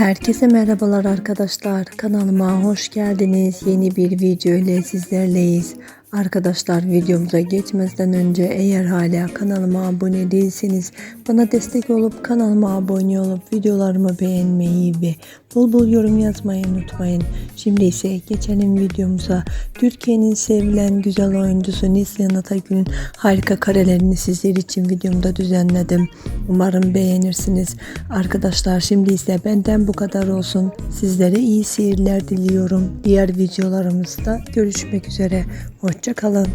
Herkese merhabalar arkadaşlar. Kanalıma hoş geldiniz. Yeni bir video ile sizlerleyiz. Arkadaşlar videomuza geçmeden önce eğer hala kanalıma abone değilseniz bana destek olup kanalıma abone olup videolarımı beğenmeyi ve bol bol yorum yazmayı unutmayın. Şimdi ise geçelim videomuza. Türkiye'nin sevilen güzel oyuncusu Neslihan Atagül'ün harika karelerini sizler için videomda düzenledim. Umarım beğenirsiniz. Arkadaşlar şimdi ise benden bu kadar olsun. Sizlere iyi seyirler diliyorum. Diğer videolarımızda görüşmek üzere. Hoşçakalın. Hoşçakalın.